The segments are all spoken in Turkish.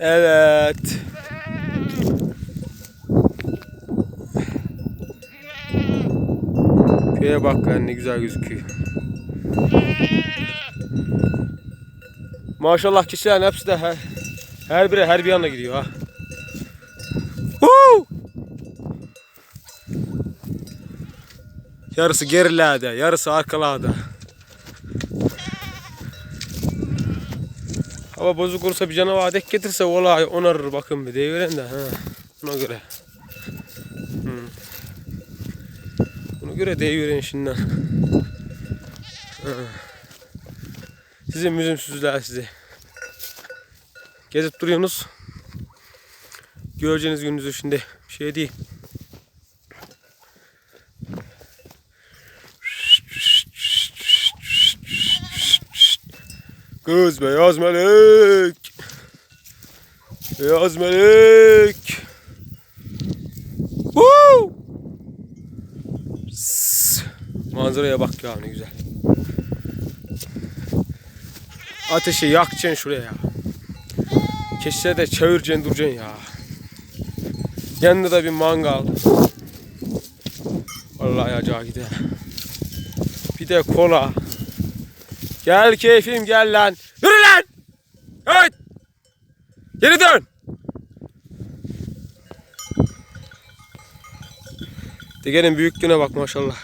Evet. Köye bak lan ne güzel gözüküyor. Maşallah kişilerin hepsi de her, her biri her bir yana gidiyor ha. Yarısı gerilerde, yarısı arkalarda. Hava bozuk olursa bir canavar dek getirse olay onarır bakın bir deyiverin de ha. Buna göre. Hmm. Buna göre deyiverin şimdiden. Ha. Sizin müzümsüzler sizi. Gezip duruyorsunuz. Göreceğiniz gününüzü şimdi şey değil. Kız beyaz melek. Beyaz melek. Woo! Manzaraya bak ya ne güzel. Ateşi yakacaksın şuraya ya. Keşke de çevireceksin duracaksın ya. Yanında da bir mangal. Vallahi acayip gider. Bir de kola. Gel keyfim gel lan. Yürü lan. Evet. Geri dön. Degenin büyüklüğüne bak maşallah.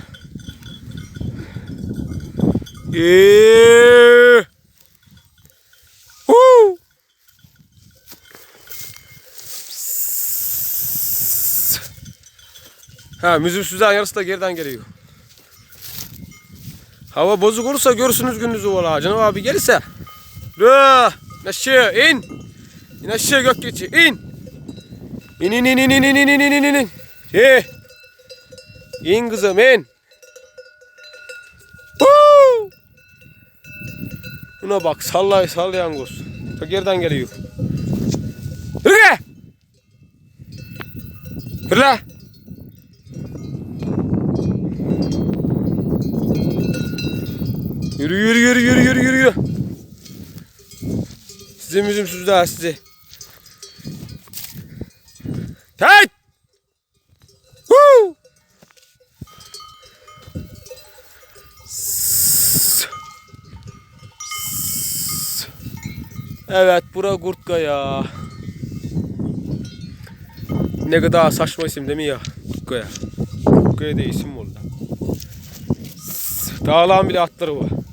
Eee. Ha müzimsüzden yarısı da geriden geliyor. Hava bozuk olursa görürsünüz gününüzü valla. Canım abi gelirse. İn aşağı in. İn aşağı gök geçi in. İn in in in in in in in in in in. He. İn kızım in. Huu. Buna bak sallay sallayan kuz. Ta geriden geliyor. Yürü gel. Yürü. Yürü yürü yürü yürü yürü yürü. Size müzümsüz daha size. Tek. Woo! Evet bura Gurtka ya. Ne kadar saçma isim değil mi ya? Gurtkaya. Gurtkaya da isim oldu. Dağlan bile atları var.